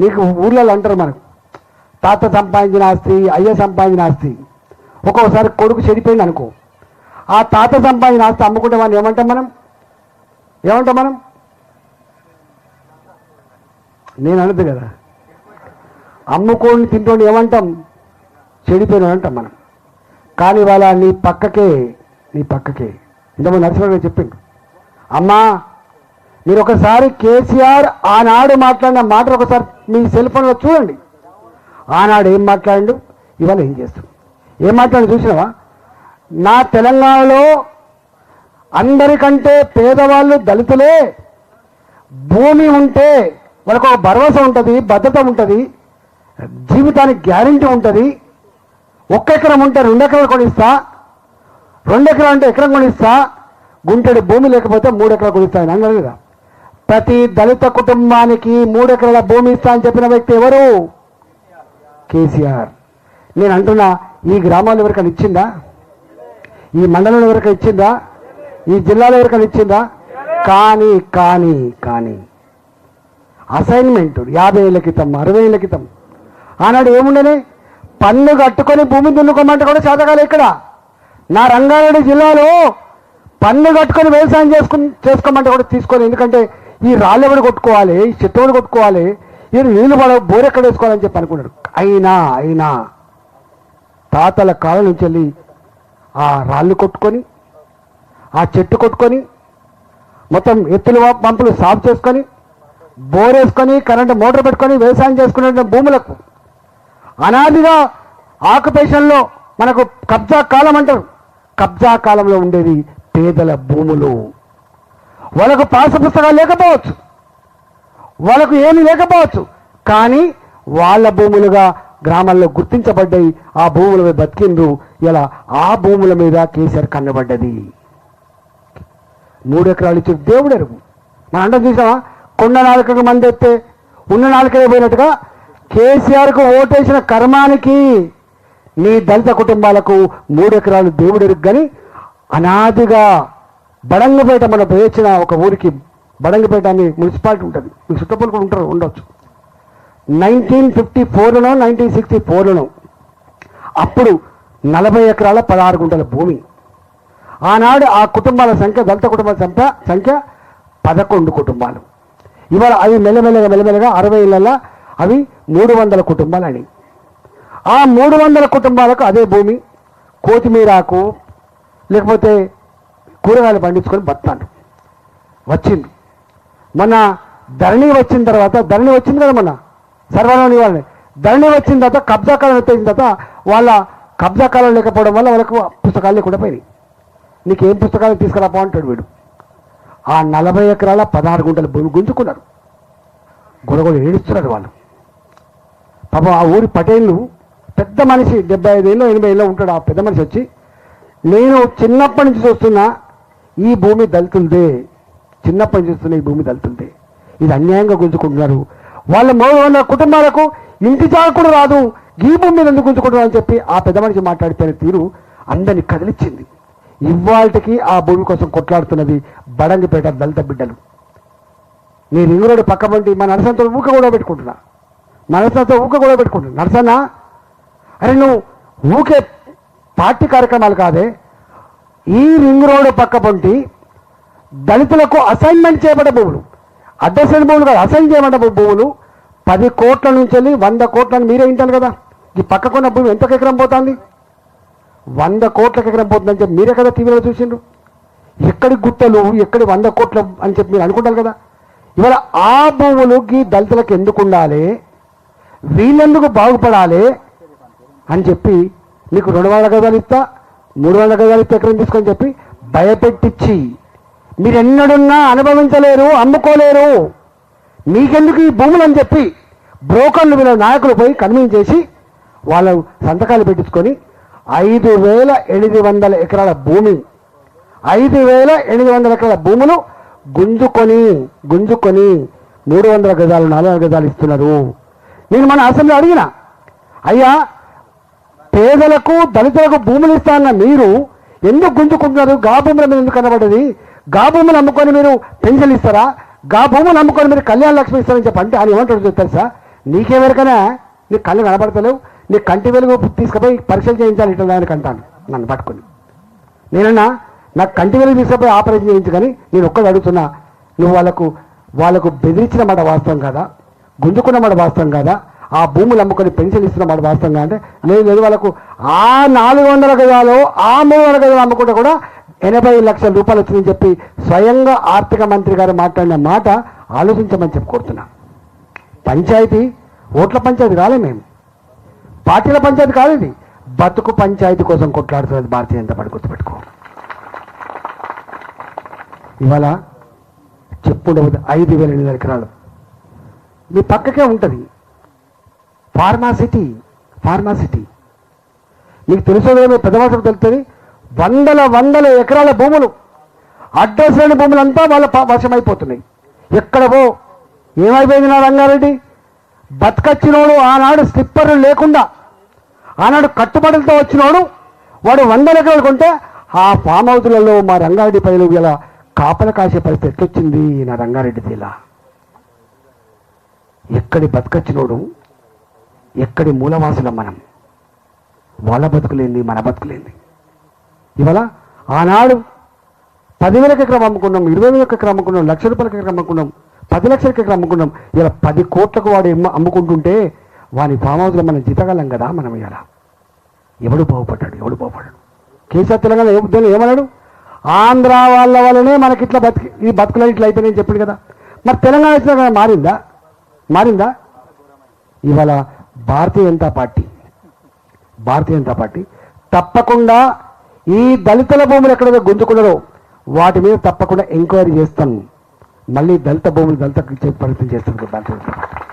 నీకు ఊర్లలో అంటారు మనకు. తాత సంపాదించిన ఆస్తి అయ్య సంపాదించిన ఆస్తి. ఒక్కొక్కసారి కొడుకు చెడిపోయింది అనుకో. ఆ తాత సంపాదించిన ఆస్తి అమ్ముకుంటే మనం ఏమంటాం మనం? ఏమంటాం మనం? నేను అనదు కదా. అమ్ముకోని తింటోని ఏమంటాం? చెడిపోయిన అంటాం మనం. కానీ వాళ్ళ నీ పక్కకే నీ పక్కకే. ఇంతమంది నరసింహ గారు చెప్పిండు. అమ్మా మీరు ఒకసారి కేసీఆర్ ఆనాడు మాట్లాడిన మాటలు ఒకసారి మీ సెల్ ఫోన్లో చూడండి. ఆనాడు ఏం మాట్లాడిండు? ఇవాళ ఏం చేస్తాడు ఏం మాట్లాడి చూసినావా? నా తెలంగాణలో అందరికంటే పేదవాళ్ళు దళితులే. భూమి ఉంటే వాళ్ళకు ఒక భరోసా ఉంటుంది భద్రత ఉంటుంది జీవితానికి గ్యారంటీ ఉంటుంది. ఒక్క ఎకరం ఉంటే రెండు ఎకరాలు కొనిస్తా రెండు ఎకరాలు అంటే ఎకరం కొనిస్తా గుంటెడు భూమి లేకపోతే మూడు ఎకరాలు కొనిస్తా అని అన్నారు కదా. ప్రతి దళిత కుటుంబానికి మూడెకరాల భూమి ఇస్తా అని చెప్పిన వ్యక్తి ఎవరు? కేసీఆర్. నేను అంటున్నా ఈ గ్రామాలు ఎవరికైనా ఇచ్చిందా? ఈ మండలంలో ఎవరికైనా ఇచ్చిందా? ఈ జిల్లాలో ఎవరికైనా ఇచ్చిందా? కానీ కానీ కానీ. అసైన్మెంట్ యాభై ఏళ్ళ క్రితం అరవై ఏళ్ళ క్రితం. ఆనాడు ఏముండని? పన్ను కట్టుకొని భూమి దున్నుకోమంటే కూడా చేతకాలే ఇక్కడ. నా రంగారెడ్డి జిల్లాలో పన్ను కట్టుకొని వ్యవసాయం చేసుకుని చేసుకోమంటే కూడా తీసుకోలేదు. ఎందుకంటే ఈ రాళ్ళు ఎవడు కొట్టుకోవాలి? ఈ చెట్టు కొట్టుకోవాలి? ఈయన నీళ్ళు పడ బోరెక్కడ వేసుకోవాలని చెప్పి అనుకున్నాడు. అయినా అయినా తాతల కాలం నుంచి వెళ్ళి ఆ రాళ్ళు కొట్టుకొని ఆ చెట్టు కొట్టుకొని మొత్తం ఎత్తుల పంపులు సాఫ్ చేసుకొని బోరేసుకొని కరెంటు మోటార్ పెట్టుకొని వ్యవసాయం చేసుకునే భూములకు అనాదిగా ఆక్యుపేషన్లో మనకు కబ్జా కాలం అంటారు. కబ్జా కాలంలో ఉండేది పేదల భూములు. వాళ్ళకు పాస పుస్తకాలు లేకపోవచ్చు. వాళ్ళకు ఏమి లేకపోవచ్చు. కానీ వాళ్ళ భూములుగా గ్రామాల్లో గుర్తించబడ్డాయి. ఆ భూముల మీద బతికిండ్రు. ఇలా ఆ భూముల మీద కేసీఆర్ కన్నబడ్డది. మూడు ఎకరాలు ఇచ్చి దేవుడు ఎరుగు. మన అంటే చూసావా? కొండ నాలుకకు మంది ఎత్తే ఉన్న నాలుకనే పోయినట్టుగా కేసీఆర్కు ఓటేసిన కర్మానికి నీ దళిత కుటుంబాలకు మూడు ఎకరాలు దేవుడు ఎరుగు కానీ అనాదిగా బడంగపేట మన పేర్చిన ఒక ఊరికి బడంగపేట అని మున్సిపాలిటీ ఉంటుంది. మీ చుట్టపలు కూడా ఉంటారు ఉండొచ్చు. నైన్టీన్ ఫిఫ్టీ ఫోర్లోనో నైన్టీన్ సిక్స్టీ ఫోర్లో అప్పుడు నలభై ఎకరాల పదహారు గుంటల భూమి. ఆనాడు ఆ కుటుంబాల సంఖ్య దళిత కుటుంబాల సంఖ్య సంఖ్య పదకొండు కుటుంబాలు. ఇవాళ అవి మెల్లమెల్లగా మెల్లమెల్లగా అరవై ఏళ్ళ అవి మూడు వందల కుటుంబాలని. ఆ మూడు వందల కుటుంబాలకు అదే భూమి. కొత్తిమీరాకు లేకపోతే కూరగాయలు పండించుకొని బతాను వచ్చింది మన ధరణి వచ్చిన తర్వాత ధరణి వచ్చింది కదా మన సర్వనాన్ని వాళ్ళని ధరణి వచ్చిన తర్వాత కబ్జా కాలం ఎత్తేసిన తర్వాత వాళ్ళ కబ్జా కాలం లేకపోవడం వల్ల వాళ్ళకు పుస్తకాలు లేకుండా పోయినాయి. నీకు ఏం పుస్తకాలు తీసుకురాపో అంటాడు వీడు. ఆ నలభై ఎకరాల పదహారు గుంటల భూమి గుంజుకున్నారు. గొడగొడ ఏడుస్తున్నారు వాళ్ళు. పాపం ఆ ఊరి పటేళ్ళు పెద్ద మనిషి డెబ్బై ఐదేళ్ళు ఎనభై ఏళ్ళు ఉంటాడు ఆ పెద్ద మనిషి వచ్చి నేను చిన్నప్పటి నుంచి చూస్తున్నా ఈ భూమి దళితులదే చిన్నప్పటి నుంచి చూస్తున్న ఈ భూమి దళితులదే. ఇది అన్యాయంగా గుంజుకుంటున్నారు. వాళ్ళ మూడు కుటుంబాలకు ఇంటి జాగా కూడా రాదు. ఈ భూమి మీద ఎందుకు గుంజుకుంటున్నారు అని చెప్పి ఆ పెద్ద మనిషి మాట్లాడిపోయిన తీరు అందరిని కదిలిచ్చింది. ఇవాళకి ఆ భూమి కోసం కొట్లాడుతున్నది బడంగిపేట దళిత బిడ్డలు. నేను రింగు రోడ్డు పక్క పండి మా నరసంతో ఊక కూడా పెట్టుకుంటున్నా. నరసంతో ఊక కూడా పెట్టుకుంటున్నా. నరసన్నా అరే నువ్వు ఊకే పార్టీ కార్యక్రమాలు కాదే. ఈ రింగ్ రోడ్డు పక్క పంటి దళితులకు అసైన్మెంట్ చేయబడ్డ భూములు. అడ్డసైన్ భూములు కాదు అసైన్ చేయబడ్డ భూములు. పది కోట్ల నుంచి వెళ్ళి వంద కోట్లను మీరే వింటాను కదా. ఈ పక్కకున్న భూమి ఎంత ఎకరం పోతుంది? వంద కోట్లకు ఎకరం పోతుందని చెప్పి మీరే కదా టీవీలో చూసిండ్రు. ఎక్కడి గుట్టలు ఎక్కడి వంద కోట్ల అని చెప్పి మీరు అనుకుంటారు కదా. ఇవాళ ఆ భూములుకి దళితులకు ఎందుకు ఉండాలి? వీళ్ళెందుకు బాగుపడాలి? అని చెప్పి మీకు రెండు వందల గదాలు ఇస్తా. మూడు వందల గజాలు ఎకరం తీసుకొని చెప్పి భయపెట్టించి మీరు ఎన్నడున్నా అనుభవించలేరు అమ్ముకోలేరు. మీకెందుకు ఈ భూములు అని చెప్పి బ్రోకర్లు వీళ్ళ నాయకులు పోయి కన్విన్స్ చేసి వాళ్ళ సంతకాలు పెట్టించుకొని ఐదు వేల ఎనిమిది వందల ఎకరాల భూమి ఐదు వేల ఎనిమిది వందల ఎకరాల భూములు గుంజుకొని గుంజుకొని మూడు వందల గజాలు నాలుగు వందల గజాలు ఇస్తున్నారు. నేను మన అసెంబ్లీ అడిగిన అయ్యా పేదలకు దళితులకు భూములు ఇస్తాన్న మీరు ఎందుకు గుంజుకుంటున్నారు? గా భూముల మీద ఎందుకు కనబడ్డది? గా భూములు అమ్ముకొని మీరు పెన్షన్ ఇస్తారా? గా భూములు అమ్ముకొని మీరు కళ్యాణ లక్ష్మి ఇస్తారని చెప్పి అంటే ఆయన ఏమంటాడు తెలుసా? నీకెవరికైనా నీ కళ్ళు కనబడతలేవు నీ కంటి వెలుగు తీసుకుపోయి పరీక్షలు చేయించాలి ఇట్లా దానికి అంటాను. నన్ను పట్టుకుని. నేనన్నా నాకు కంటి వెలుగు తీసుకుపోయి ఆపరేషన్ చేయించు కానీ నేను ఒక్కడు అడుగుతున్నా నువ్వు వాళ్ళకు వాళ్ళకు బెదిరించిన మాట వాస్తవం కదా? గుంజుకున్న మాట వాస్తవం కదా? ఆ భూములు అమ్ముకొని పెన్షన్ ఇస్తున్నాం మాట వాస్తవం అంటే లేదు లేదు వాళ్ళకు ఆ నాలుగు వందల గజాలు ఆ మూడు వందల గజాలు అమ్ముకుంటే కూడా ఎనభై లక్షల రూపాయలు వచ్చిందని చెప్పి స్వయంగా ఆర్థిక మంత్రి గారు మాట్లాడిన మాట ఆలోచించమని చెప్పి కోరుతున్నా. పంచాయతీ ఓట్ల పంచాయతీ కాలే మేము. పార్టీల పంచాయతీ కాదు ఇది. బతుకు పంచాయతీ కోసం కొట్లాడుతున్నది భారతీయ జనతా పార్టీ గుర్తుపెట్టుకో. ఇవాళ చెప్పుండవద్దు ఐదు వేల ఎనిమిది ఎకరాలు. మీ పక్కకే ఉంటుంది. ఫార్మాసిటీ ఫార్మాసిటీ మీకు తెలుసో లేదో పెద్దవాళ్ళకు తెలుస్తుంది. వందల వందల ఎకరాల భూములు అడ్రస్ లేని భూములంతా వాళ్ళ వశమైపోతున్నాయి. ఎక్కడవో ఏమైపోయింది నా రంగారెడ్డి? బతకచ్చినోడు ఆనాడు స్లిప్పర్లు లేకుండా ఆనాడు కట్టుబడులతో వచ్చినోడు వాడు వందల ఎకరాలు కొంటే ఆ ఫామ్ హౌస్లలో మా రంగారెడ్డి పైలు ఇలా కాపల కాసే పరిస్థితి వచ్చింది నా రంగారెడ్డి జిల్లా? ఎక్కడి బతకచ్చినోడు ఎక్కడి మూలవాసులం మనం? వాళ్ళ బతుకులేంది మన బతుకులేంది. ఇవాళ ఆనాడు పదివేలకు ఎకరం అమ్ముకున్నాం ఇరవై వేలకు ఎకరం అమ్ముకున్నాం లక్ష రూపాయలకు ఎకరం అమ్ముకున్నాం పది లక్షలకు ఎకరం అమ్ముకున్నాం ఇలా పది కోట్లకు వాడు అమ్ముకుంటుంటే వాని ఫామ్ హౌస్లో మనం జీతగలం కదా మనం ఇలా ఎవడు బాగుపడ్డాడు ఎవడు బాగుపడ్డాడు? కేసీఆర్ తెలంగాణ ఏ ఉద్యోగం ఏమన్నాడు? ఆంధ్ర వాళ్ళ వల్లనే మనకి ఇట్లా బతికి ఈ బతుకులు ఇట్లా అయిపోయినాయని చెప్పాడు కదా. మరి తెలంగాణ వచ్చినా మారిందా? మారిందా? ఇవాళ భారతీయ జనతా పార్టీ భారతీయ జనతా పార్టీ తప్పకుండా ఈ దళితుల భూములు ఎక్కడైతే గుంజుకున్నారో వాటి మీద తప్పకుండా ఎంక్వైరీ చేస్తాను మళ్ళీ దళిత భూములు దళిత పరిస్థితి ప్రయత్నం చేస్తాను భారతీయ జనతా పార్టీ